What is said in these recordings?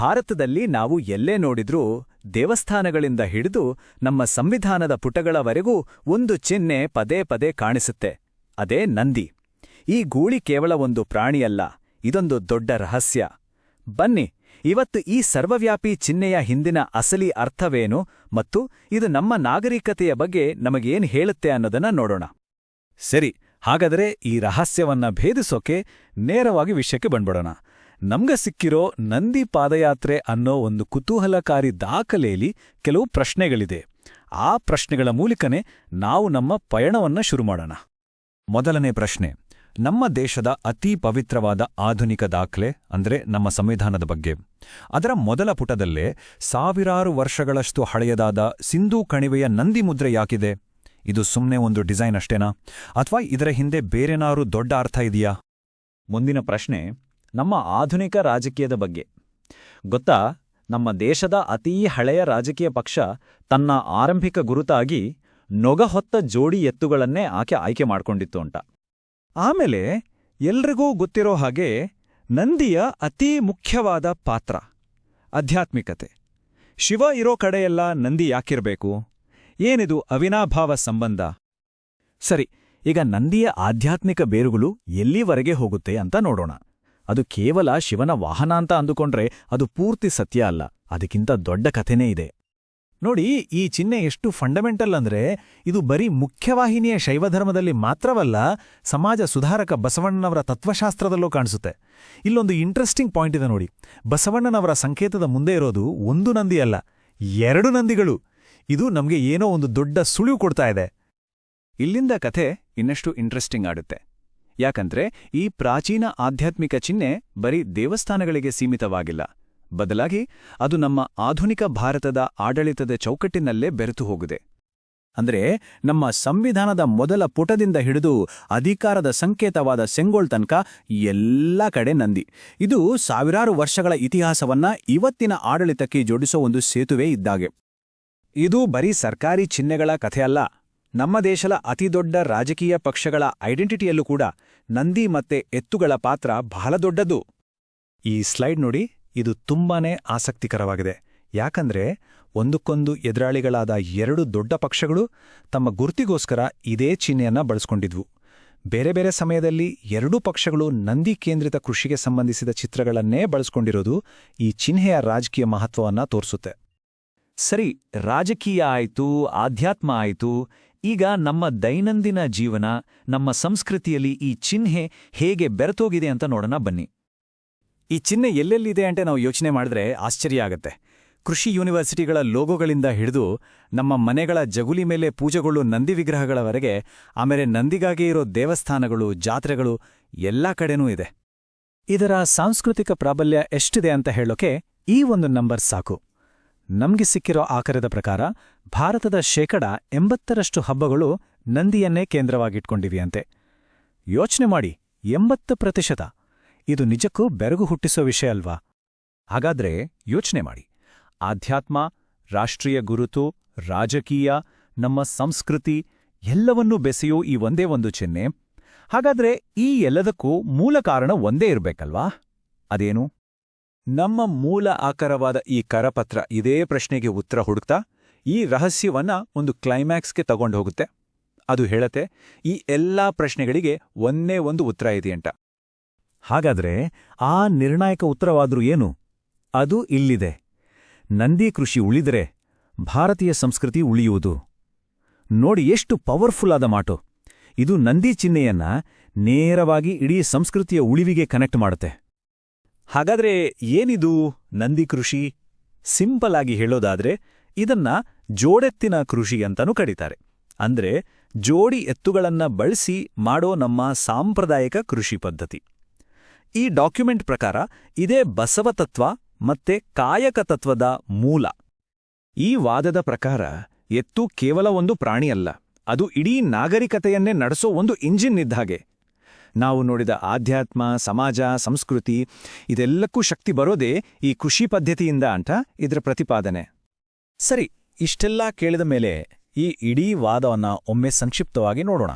ಭಾರತದಲ್ಲಿ ನಾವು ಎಲ್ಲೇ ನೋಡಿದ್ರೂ ದೇವಸ್ಥಾನಗಳಿಂದ ಹಿಡಿದು ನಮ್ಮ ಸಂವಿಧಾನದ ಪುಟಗಳವರೆಗೂ ಒಂದು ಚಿಹ್ನೆ ಪದೇ ಪದೇ ಕಾಣಿಸುತ್ತೆ. ಅದೇ ನಂದಿ. ಈ ಗೂಳಿ ಕೇವಲ ಒಂದು ಪ್ರಾಣಿಯಲ್ಲ, ಇದೊಂದು ದೊಡ್ಡ ರಹಸ್ಯ. ಬನ್ನಿ, ಇವತ್ತು ಈ ಸರ್ವವ್ಯಾಪಿ ಚಿಹ್ನೆಯ ಹಿಂದಿನ ಅಸಲಿ ಅರ್ಥವೇನು ಮತ್ತು ಇದು ನಮ್ಮ ನಾಗರಿಕತೆಯ ಬಗ್ಗೆ ನಮಗೇನು ಹೇಳುತ್ತೆ ಅನ್ನೋದನ್ನ ನೋಡೋಣ. ಸರಿ, ಹಾಗಾದರೆ ಈ ರಹಸ್ಯವನ್ನ ಭೇದಿಸೋಕೆ ನೇರವಾಗಿ ವಿಷಯಕ್ಕೆ ಬಂದ್ಬಿಡೋಣ. ನಮ್ಗೆ ಸಿಕ್ಕಿರೋ ನಂದಿ ಪಾದಯಾತ್ರೆ ಅನ್ನೋ ಒಂದು ಕುತೂಹಲಕಾರಿ ದಾಖಲೆಯಲ್ಲಿ ಕೆಲವು ಪ್ರಶ್ನೆಗಳಿದೆ. ಆ ಪ್ರಶ್ನೆಗಳ ಮೂಲಕನೇ ನಾವು ನಮ್ಮ ಪಯಣವನ್ನ ಶುರು ಮಾಡೋಣ. ಮೊದಲನೇ ಪ್ರಶ್ನೆ, ನಮ್ಮ ದೇಶದ ಅತೀ ಪವಿತ್ರವಾದ ಆಧುನಿಕ ದಾಖಲೆ ಅಂದ್ರೆ ನಮ್ಮ ಸಂವಿಧಾನದ ಬಗ್ಗೆ. ಅದರ ಮೊದಲ ಪುಟದಲ್ಲೇ ಸಾವಿರಾರು ವರ್ಷಗಳಷ್ಟು ಹಳೆಯದಾದ ಸಿಂಧೂ ಕಣಿವೆಯ ನಂದಿ ಮುದ್ರೆ ಯಾಕಿದೆ? ಇದು ಸುಮ್ಮನೆ ಒಂದು ಡಿಸೈನ್ ಅಷ್ಟೇನಾ? ಅಥವಾ ಇದರ ಹಿಂದೆ ಬೇರೆನಾರು ದೊಡ್ಡ ಅರ್ಥ ಇದೆಯಾ? ಮುಂದಿನ ಪ್ರಶ್ನೆ ನಮ್ಮ ಆಧುನಿಕ ರಾಜಕೀಯದ ಬಗ್ಗೆ. ಗೊತ್ತಾ? ನಮ್ಮ ದೇಶದ ಅತೀ ಹಳೆಯ ರಾಜಕೀಯ ಪಕ್ಷ ತನ್ನ ಆರಂಭಿಕ ಗುರುತಾಗಿ ನೊಗಹೊತ್ತ ಜೋಡಿ ಎತ್ತುಗಳನ್ನೇ ಆಕೆ ಆಯ್ಕೆ ಮಾಡ್ಕೊಂಡಿತ್ತು ಅಂತ. ಆಮೇಲೆ ಎಲ್ರಿಗೂ ಗೊತ್ತಿರೋ ಹಾಗೆ ನಂದಿಯ ಅತೀ ಮುಖ್ಯವಾದ ಪಾತ್ರ, ಆಧ್ಯಾತ್ಮಿಕತೆ. ಶಿವ ಇರೋ ಕಡೆಯೆಲ್ಲ ನಂದಿ ಯಾಕಿರ್ಬೇಕು? ಏನಿದು ಅವಿನಾಭಾವ ಸಂಬಂಧ? ಸರಿ, ಈಗ ನಂದಿಯ ಆಧ್ಯಾತ್ಮಿಕ ಬೇರುಗಳು ಎಲ್ಲಿವರೆಗೆ ಹೋಗುತ್ತೆ ಅಂತ ನೋಡೋಣ. ಅದು ಕೇವಲ ಶಿವನ ವಾಹನ ಅಂತ ಅಂದುಕೊಂಡ್ರೆ ಅದು ಪೂರ್ತಿ ಸತ್ಯ ಅಲ್ಲ. ಅದಕ್ಕಿಂತ ದೊಡ್ಡ ಕಥೆನೇ ಇದೆ. ನೋಡಿ, ಈ ಚಿಹ್ನೆ ಎಷ್ಟು ಫಂಡಮೆಂಟಲ್ ಅಂದ್ರೆ ಇದು ಬರೀ ಮುಖ್ಯವಾಹಿನಿಯ ಶೈವಧರ್ಮದಲ್ಲಿ ಮಾತ್ರವಲ್ಲ, ಸಮಾಜ ಸುಧಾರಕ ಬಸವಣ್ಣನವರ ತತ್ವಶಾಸ್ತ್ರದಲ್ಲೂ ಕಾಣಿಸುತ್ತೆ. ಇಲ್ಲೊಂದು ಇಂಟ್ರೆಸ್ಟಿಂಗ್ ಪಾಯಿಂಟ್ ಇದೆ ನೋಡಿ. ಬಸವಣ್ಣನವರ ಸಂಕೇತದ ಮುಂದೆ ಇರೋದು ಒಂದು ನಂದಿ ಅಲ್ಲ ಎರಡು ನಂದಿಗಳು. ಇದು ನಮಗೆ ಏನೋ ಒಂದು ದೊಡ್ಡ ಸುಳಿವು ಕೊಡ್ತಾ ಇದೆ. ಇಲ್ಲಿಂದ ಕಥೆ ಇನ್ನಷ್ಟು ಇಂಟ್ರೆಸ್ಟಿಂಗ್ ಆಡುತ್ತೆ ಯಾಕಂದ್ರೆ ಈ ಪ್ರಾಚೀನ ಆಧ್ಯಾತ್ಮಿಕ ಚಿಹ್ನೆ ಬರೀ ದೇವಸ್ಥಾನಗಳಿಗೆ ಸೀಮಿತವಾಗಿಲ್ಲ. ಬದಲಾಗಿ ಅದು ನಮ್ಮ ಆಧುನಿಕ ಭಾರತದ ಆಡಳಿತದ ಚೌಕಟ್ಟಿನಲ್ಲೇ ಬೆರೆತು ಹೋಗಿದೆ. ಅಂದ್ರೆ ನಮ್ಮ ಸಂವಿಧಾನದ ಮೊದಲ ಪುಟದಿಂದ ಹಿಡಿದು ಅಧಿಕಾರದ ಸಂಕೇತವಾದ ಸೆಂಗೋಳ್ ತನಕ ಎಲ್ಲ ಕಡೆ ನಂದಿ. ಇದು ಸಾವಿರಾರು ವರ್ಷಗಳ ಇತಿಹಾಸವನ್ನ ಇವತ್ತಿನ ಆಡಳಿತಕ್ಕೆ ಜೋಡಿಸೋ ಒಂದು ಸೇತುವೆ ಇದ್ದಾಗೆ. ಇದು ಬರೀ ಸರ್ಕಾರಿ ಚಿಹ್ನೆಗಳ ಕಥೆಯಲ್ಲ. ನಮ್ಮ ದೇಶದ ಅತಿದೊಡ್ಡ ರಾಜಕೀಯ ಪಕ್ಷಗಳ ಐಡೆಂಟಿಟಿಯಲ್ಲೂ ಕೂಡ ನಂದಿ ಮತ್ತೆ ಎತ್ತುಗಳ ಪಾತ್ರ ಬಹಳ ದೊಡ್ಡದು. ಈ ಸ್ಲೈಡ್ ನೋಡಿ, ಇದು ತುಂಬಾನೇ ಆಸಕ್ತಿಕರವಾಗಿದೆ. ಯಾಕಂದ್ರೆ, ಒಂದಕ್ಕೊಂದು ಎದುರಾಳಿಗಳಾದ ಎರಡು ದೊಡ್ಡ ಪಕ್ಷಗಳು ತಮ್ಮ ಗುರ್ತಿಗೋಸ್ಕರ ಇದೇ ಚಿಹ್ನೆಯನ್ನ ಬಳಸ್ಕೊಂಡಿದ್ವು. ಬೇರೆ ಬೇರೆ ಸಮಯದಲ್ಲಿ ಎರಡೂ ಪಕ್ಷಗಳು ನಂದಿ ಕೇಂದ್ರಿತ ಕೃಷಿಗೆ ಸಂಬಂಧಿಸಿದ ಚಿತ್ರಗಳನ್ನೇ ಬಳಸ್ಕೊಂಡಿರೋದು ಈ ಚಿಹ್ನೆಯ ರಾಜಕೀಯ ಮಹತ್ವವನ್ನ ತೋರಿಸುತ್ತೆ. ಸರಿ, ರಾಜಕೀಯ ಆಯಿತು, ಆಧ್ಯಾತ್ಮ ಆಯ್ತು ಈಗ ನಮ್ಮ ದೈನಂದಿನ ಜೀವನ, ನಮ್ಮ ಸಂಸ್ಕೃತಿಯಲ್ಲಿ ಈ ಚಿಹ್ನೆ ಹೇಗೆ ಬೆರೆತೋಗಿದೆ ಅಂತ ನೋಡೋಣ ಬನ್ನಿ. ಈ ಚಿಹ್ನೆ ಎಲ್ಲೆಲ್ಲಿದೆ ಅಂತ ನಾವು ಯೋಚನೆ ಮಾಡಿದ್ರೆ ಆಶ್ಚರ್ಯ ಆಗತ್ತೆ. ಕೃಷಿ ಯೂನಿವರ್ಸಿಟಿಗಳ ಲೋಗೋಗಳಿಂದ ಹಿಡಿದು ನಮ್ಮ ಮನೆಗಳ ಜಗುಲಿ ಮೇಲೆ ಪೂಜೆಗೊಳ್ಳು ನಂದಿ ವಿಗ್ರಹಗಳವರೆಗೆ, ಆಮೇಲೆ ನಂದಿಗಾಗಿ ಇರೋ ದೇವಸ್ಥಾನಗಳು, ಜಾತ್ರೆಗಳು ಎಲ್ಲಾ ಕಡೆನೂ ಇದೆ. ಇದರ ಸಾಂಸ್ಕೃತಿಕ ಪ್ರಾಬಲ್ಯ ಎಷ್ಟಿದೆ ಅಂತ ಹೇಳೋಕೆ ಈ ಒಂದು ನಂಬರ್ ಸಾಕು. ನಮ್ಗೆ ಸಿಕ್ಕಿರೋ ಆಕರದ ಪ್ರಕಾರ ಭಾರತದ ಶೇಕಡ ಎಂಬತ್ತರಷ್ಟು ಹಬ್ಬಗಳು ನಂದಿಯನ್ನೇ ಕೇಂದ್ರವಾಗಿಟ್ಕೊಂಡಿವೆಯಂತೆ. ಯೋಚನೆ ಮಾಡಿ, ಎಂಬತ್ತು ಪ್ರತಿಶತ. ಇದು ನಿಜಕ್ಕೂ ಬೆರಗು ಹುಟ್ಟಿಸೋ ವಿಷಯ ಅಲ್ವಾ? ಹಾಗಾದ್ರೆ ಯೋಚನೆ ಮಾಡಿ. ಆಧ್ಯಾತ್ಮ, ರಾಷ್ಟ್ರೀಯ ಗುರುತು, ರಾಜಕೀಯ, ನಮ್ಮ ಸಂಸ್ಕೃತಿ ಎಲ್ಲವನ್ನೂ ಬೆಸೆಯೋ ಈ ಒಂದೇ ಒಂದು ಚಿಹ್ನೆ. ಹಾಗಾದ್ರೆ ಈ ಎಲ್ಲದಕ್ಕೂ ಮೂಲ ಕಾರಣ ಒಂದೇ ಇರಬೇಕಲ್ವಾ? ಅದೇನು? ನಮ್ಮ ಮೂಲ ಆಕಾರವಾದ ಈ ಕರಪತ್ರ ಇದೇ ಪ್ರಶ್ನೆಗೆ ಉತ್ತರ ಹುಡುಕ್ತಾ, ಈ ರಹಸ್ಯವನ್ನ ಒಂದು ಕ್ಲೈಮ್ಯಾಕ್ಸ್ಗೆ ತಗೊಂಡು ಹೋಗುತ್ತೆ ಅದು ಹೇಳತ್ತೆ, ಈ ಎಲ್ಲಾ ಪ್ರಶ್ನೆಗಳಿಗೆ ಒಂದೇ ಒಂದು ಉತ್ತರ ಇದೆಯಂಟ ಹಾಗಾದ್ರೆ ಆ ನಿರ್ಣಾಯಕ ಉತ್ತರವಾದ್ರೂ ಏನು? ಅದು ಇಲ್ಲಿದೆ. ನಂದಿ ಕೃಷಿ ಉಳಿದರೆ ಭಾರತೀಯ ಸಂಸ್ಕೃತಿ ಉಳಿಯುವುದು. ನೋಡಿ ಎಷ್ಟು ಪವರ್ಫುಲ್ ಆದ ಮಾಟು. ಇದು ನಂದಿ ಚಿಹ್ನೆಯನ್ನ ನೇರವಾಗಿ ಇಡೀ ಸಂಸ್ಕೃತಿಯ ಉಳಿವಿಗೆ ಕನೆಕ್ಟ್ ಮಾಡುತ್ತೆ. ಹಾಗಾದ್ರೆ ಏನಿದು ನಂದಿ ಕೃಷಿ? ಸಿಂಪಲ್ ಆಗಿ ಹೇಳೋದಾದ್ರೆ ಇದನ್ನ ಜೋಡೆತ್ತಿನ ಕೃಷಿ ಅಂತನೂ ಕರೀತಾರೆ. ಅಂದ್ರೆ ಜೋಡಿ ಎತ್ತುಗಳನ್ನ ಬಳಸಿ ಮಾಡೋ ನಮ್ಮ ಸಾಂಪ್ರದಾಯಿಕ ಕೃಷಿ ಪದ್ಧತಿ. ಈ ಡಾಕ್ಯುಮೆಂಟ್ ಪ್ರಕಾರ ಇದೇ ಬಸವತತ್ವ ಮತ್ತೆ ಕಾಯಕ ತತ್ವದ ಮೂಲ. ಈ ವಾದದ ಪ್ರಕಾರ ಎತ್ತು ಕೇವಲ ಒಂದು ಪ್ರಾಣಿಯಲ್ಲ, ಅದು ಇಡೀ ನಾಗರಿಕತೆಯನ್ನೇ ನಡೆಸೋ ಒಂದು ಇಂಜಿನ್ ಇದ್ದಾಗೆ ನಾವು ನೋಡಿದ ಆಧ್ಯಾತ್ಮ, ಸಮಾಜ, ಸಂಸ್ಕೃತಿ, ಇದೆಲ್ಲಕ್ಕೂ ಶಕ್ತಿ ಬರೋದೇ ಈ ಕೃಷಿ ಪದ್ಧತಿಯಿಂದ ಅಂತ ಇದರ ಪ್ರತಿಪಾದನೆ. ಸರಿ, ಇಷ್ಟೆಲ್ಲ ಕೇಳಿದ ಮೇಲೆ ಈ ಇಡೀ ವಾದವನ್ನ ಒಮ್ಮೆ ಸಂಕ್ಷಿಪ್ತವಾಗಿ ನೋಡೋಣ.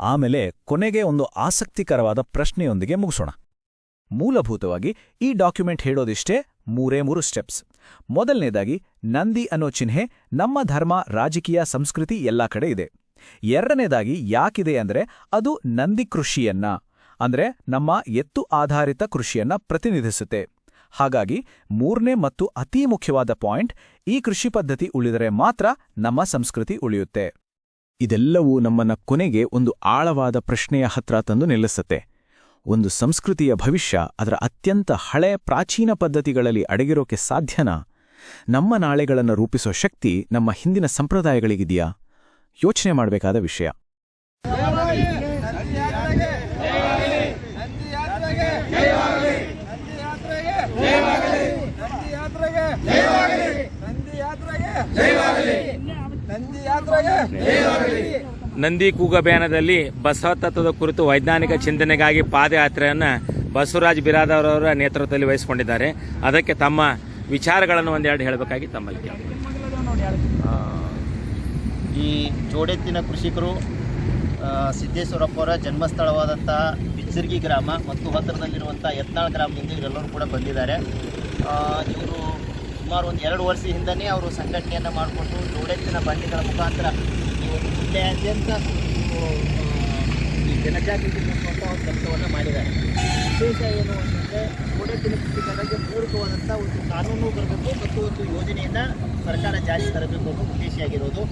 ಆಮೇಲೆ ಕೊನೆಗೆ ಒಂದು ಆಸಕ್ತಿಕರವಾದ ಪ್ರಶ್ನೆಯೊಂದಿಗೆ ಮುಗಿಸೋಣ. ಮೂಲಭೂತವಾಗಿ ಈ ಡಾಕ್ಯುಮೆಂಟ್ ಹೇಳೋದಿಷ್ಟೇ ಮೂರೇ ಮೂರು ಸ್ಟೆಪ್ಸ್. ಮೊದಲನೇದಾಗಿ, ನಂದಿ ಅನ್ನೋ ಚಿಹ್ನೆ ನಮ್ಮ ಧರ್ಮ, ರಾಜಕೀಯ, ಸಂಸ್ಕೃತಿ ಎಲ್ಲಾ ಕಡೆ ಇದೆ. ಎರಡನೇದಾಗಿ ಯಾಕಿದೆ ಅಂದ್ರೆ ಅದು ನಂದಿ ಕೃಷಿಯನ್ನ, ಅಂದ್ರೆ ನಮ್ಮ ಎತ್ತು ಆಧಾರಿತ ಕೃಷಿಯನ್ನ ಪ್ರತಿನಿಧಿಸುತ್ತೆ. ಹಾಗಾಗಿ ಮೂರನೇ ಮತ್ತು ಅತೀ ಮುಖ್ಯವಾದ ಪಾಯಿಂಟ್, ಈ ಕೃಷಿ ಪದ್ಧತಿ ಉಳಿದರೆ ಮಾತ್ರ ನಮ್ಮ ಸಂಸ್ಕೃತಿ ಉಳಿಯುತ್ತೆ. ಇದೆಲ್ಲವೂ ನಮ್ಮನ್ನ ಕೊನೆಗೆ ಒಂದು ಆಳವಾದ ಪ್ರಶ್ನೆಯ ಹತ್ರ ತಂದು ನಿಲ್ಲಿಸುತ್ತೆ. ಒಂದು ಸಂಸ್ಕೃತಿಯ ಭವಿಷ್ಯ ಅದರ ಅತ್ಯಂತ ಹಳೆ ಪ್ರಾಚೀನ ಪದ್ಧತಿಗಳಲ್ಲಿ ಅಡಗಿರೋಕೆ ಸಾಧ್ಯನಾ? ನಮ್ಮ ನಾಳೆಗಳನ್ನು ರೂಪಿಸೋ ಶಕ್ತಿ ನಮ್ಮ ಹಿಂದಿನ ಸಂಪ್ರದಾಯಗಳಿಗಿದೆಯಾ? ಯೋಚನೆ ಮಾಡಬೇಕಾದ ವಿಷಯ. ನಂದಿ ಕೂಗಭಿಯಾನದಲ್ಲಿ ಬಸವ ತತ್ವದ ಕುರಿತು ವೈಜ್ಞಾನಿಕ ಚಿಂತನೆಗಾಗಿ ಪಾದಯಾತ್ರೆಯನ್ನು ಬಸವರಾಜ್ ಬಿರಾದವರವರ ನೇತೃತ್ವದಲ್ಲಿ ವಹಿಸಿಕೊಂಡಿದ್ದಾರೆ. ಅದಕ್ಕೆ ತಮ್ಮ ವಿಚಾರಗಳನ್ನು ಒಂದೆರಡು ಹೇಳಬೇಕಾಗಿ ತಮ್ಮಲ್ಲಿ ಈ ಜೋಡೆತ್ತಿನ ಕೃಷಿಕರು ಸಿದ್ದೇಶ್ವರಪ್ಪರ ಜನ್ಮಸ್ಥಳವಾದಂಥ ಬಿಚ್ಚರ್ಗಿ ಗ್ರಾಮ ಮತ್ತು ಹತ್ತಿರದಲ್ಲಿರುವಂಥ ಯತ್ನಾಳ್ ಗ್ರಾಮದಿಂದ ಇವರೆಲ್ಲರೂ ಕೂಡ ಬಂದಿದ್ದಾರೆ. ಇವರು ಸುಮಾರು ಒಂದು ಎರಡು ವರ್ಷ ಹಿಂದನೇ ಅವರು ಸಂಘಟನೆಯನ್ನು ಮಾಡಿಕೊಂಡು ಜೋಡೆತ್ತಿನ ಬಂಡಿಗಳ ಮುಖಾಂತರ ಈ ಒಂದು ಜಿಲ್ಲೆಯಾದ್ಯಂತ ಈ ಜನಜಾಗೃತಿ ಮೂಡಿಸುವಂಥ ಒಂದು ಕೆಲಸವನ್ನು ಮಾಡಿದ್ದಾರೆ. ವಿಶೇಷ ಏನು ಅಂತಂದರೆ ಜೋಡೆತ್ತಿನ ಕೃಷಿಕರಿಗೆ ಪೂರಕವಾದಂಥ ಒಂದು ಕಾನೂನು ಬರಬೇಕು ಮತ್ತು ಒಂದು ಯೋಜನೆಯನ್ನು ಸರ್ಕಾರ ಜಾರಿಗೆ ತರಬೇಕು ಅನ್ನೋ ಉದ್ದೇಶಿಯಾಗಿರೋದು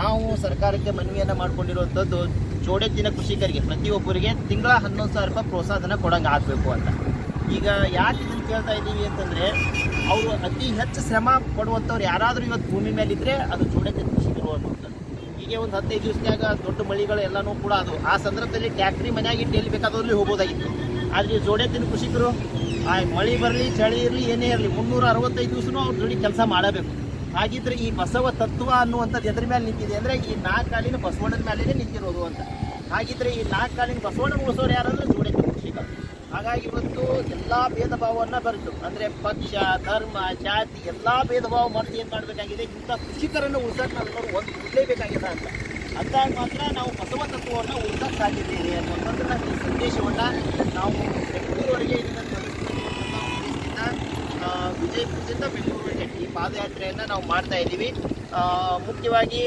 ನಾವು ಸರ್ಕಾರಕ್ಕೆ ಮನವಿಯನ್ನು ಮಾಡ್ಕೊಂಡಿರುವಂಥದ್ದು ಜೋಡೆತ್ತಿನ ಕೃಷಿಕರಿಗೆ ಪ್ರತಿಯೊಬ್ಬರಿಗೆ ತಿಂಗಳ ಹನ್ನೊಂದು ಸಾವಿರ ರೂಪಾಯಿ ಪ್ರೋತ್ಸಾಹನ ಕೊಡಂಗೆ ಆಗಬೇಕು ಅಂತ. ಈಗ ಯಾಕೆ ಇದನ್ನು ಕೇಳ್ತಾ ಇದ್ದೀವಿ ಅಂತಂದರೆ, ಅವರು ಅತಿ ಹೆಚ್ಚು ಶ್ರಮ ಪಡುವಂಥವ್ರು ಯಾರಾದರೂ ಇವತ್ತು ಭೂಮಿ ಮೇಲಿದ್ದರೆ ಅದು ಜೋಡೆತ್ತಿನ ಕೃಷಿಕರು ಅನ್ನುವಂಥದ್ದು ಹೀಗೆ ಒಂದು ಹದಿನೈದು ದಿವಸದಾಗ ದೊಡ್ಡ ಮಳಿಗಳು ಎಲ್ಲನೂ ಕೂಡ ಅದು. ಆ ಸಂದರ್ಭದಲ್ಲಿ ಟ್ಯಾಕ್ಟ್ರಿ ಮನೆಯಾಗಿ ಇಟ್ಟು ಬೇಕಾದವ್ರಲ್ಲಿ ಹೋಗೋದಾಗಿತ್ತು ಆದರೆ ಜೋಡೆತ್ತಿನ ಕೃಷಿಕರು, ಆ ಮಳೆ ಬರಲಿ, ಚಳಿ ಇರಲಿ, ಏನೇ ಇರಲಿ, ಮುನ್ನೂರ ಅರವತ್ತೈದು ದಿವಸನೂ ಅವ್ರ ಜೋಡಿ ಕೆಲಸ ಮಾಡಬೇಕು. ಹಾಗಿದ್ರೆ ಈ ಬಸವ ತತ್ವ ಅನ್ನುವಂಥದ್ದು ಎದ್ರ ಮೇಲೆ ನಿಂತಿದೆ ಅಂದರೆ ಈ ನಾಲ್ಕಾಲಿನ ಬಸವಣ್ಣನ ಮೇಲೇ ನಿಂತಿರೋದು ಅಂತ. ಹಾಗಿದ್ರೆ ಈ ನಾಲ್ಕಾಲಿನ ಬಸವಣ್ಣ ಉಳಿಸೋರು ಯಾರಂದ್ರೆ ಜೋಡೆ ಹಾಗಾಗಿ ಇವತ್ತು ಎಲ್ಲ ಭೇದ ಭಾವವನ್ನು ಬರೆದು, ಅಂದರೆ ಪಕ್ಷ, ಧರ್ಮ, ಜಾತಿ ಎಲ್ಲ ಭೇದ ಭಾವ ಮಾಡಿ ಏನು ಮಾಡಬೇಕಾಗಿದೆ, ಇಂಥ ಕೃಷಿಕರನ್ನು ಉಳಿಸೋಕೆ ನಾವು ಒಂದು ಉಳಿಸಲೇಬೇಕಾಗಿದೆ ಅಂತ. ಅಂದಾಗ ಮಾತ್ರ ನಾವು ಬಸವ ತತ್ವವನ್ನು ಉಳಿಸೋಕೆ ಸಾಧ್ಯತೆ ಇದೆ ಅನ್ನುವಂಥದ್ದನ್ನ ಈ ಸಂದೇಶವನ್ನು ನಾವು ಬೆಂಗಳೂರವರೆಗೆ ಇದನ್ನು ತಲುಪಿಸುವಂಥ ಉದ್ದೇಶದಿಂದ ಈ ಪಾದಯಾತ್ರೆಯನ್ನು ನಾವು ಮಾಡ್ತಾ ಇದ್ದೀವಿ. ಆ, ಮುಖ್ಯವಾಗಿ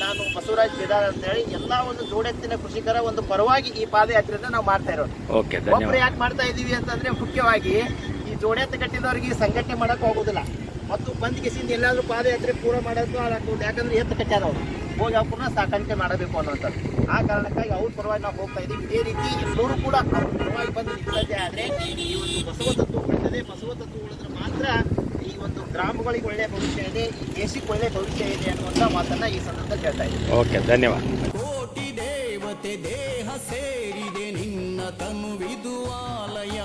ನಾನು ಬಸವರಾಜ್ ಬೇದಾರ್ ಅಂತ ಹೇಳಿ ಎಲ್ಲ ಒಂದು ಜೋಡೆತ್ತಿನ ಕೃಷಿಕರ ಒಂದು ಪರವಾಗಿ ಈ ಪಾದಯಾತ್ರೆಯನ್ನು ನಾವು ಮಾಡ್ತಾ ಇರೋದು. ಧನ್ಯವಾದ. ಯಾಕೆ ಮಾಡ್ತಾ ಇದ್ದೀವಿ ಅಂತಂದ್ರೆ ಮುಖ್ಯವಾಗಿ ಈ ಜೋಡೆತ್ತ ಕಟ್ಟಿದವರಿಗೆ ಸಂಘಟನೆ ಮಾಡಕ್ ಹೋಗೋದಿಲ್ಲ. ಮತ್ತು ಬಂದ್ ಕಿಸಿಂದ ಎಲ್ಲಾದ್ರೂ ಪಾದಯಾತ್ರೆ ಪೂರ ಮಾಡೋದು ಆಗೋದು ಯಾಕಂದ್ರೆ ಎತ್ತು ಕಟ್ಟಾದವ್ರು ಹೋಗಿ ಅವ್ರನ್ನ ಸಾಕಾಣಿಕೆ ಮಾಡಬೇಕು ಅನ್ನೋಂಥದ್ದು ಆ ಕಾರಣಕ್ಕಾಗಿ ಅವ್ರ ಪರವಾಗಿ ನಾವು ಹೋಗ್ತಾ ಇದ್ದೀವಿ. ಇದೇ ರೀತಿ ಎಲ್ಲರೂ ಕೂಡ ಅವ್ರ ಪರವಾಗಿ ಬಂದು ನಿಂತದ್ದೇ ಆದರೆ ಈ ಒಂದು ಬಸವ ತತ್ವ ಉಳಿತದೆ. ಬಸವ ತತ್ವ ಉಳಿದ್ರೆ ಮಾತ್ರ ಒಂದು ಗ್ರಾಮಗಳಿಗೆ ಒಳ್ಳೆಯ ಭವಿಷ್ಯ ಇದೆ ಈ ದೇಶಕ್ಕೆ ಒಳ್ಳೆಯ ಭವಿಷ್ಯ ಇದೆ ಅನ್ನುವಂಥ ಮಾತನ್ನ ಈ ಸಂದರ್ಭದಲ್ಲಿ ಹೇಳ್ತಾ ಇದ್ದೀವಿ ಓಕೆ ಧನ್ಯವಾದ. ಕೋಟಿ ದೇವತೆ ದೇಹ ಸೇರಿದೆ ನಿನ್ನ ತನುವಿದು ಆಲಯ.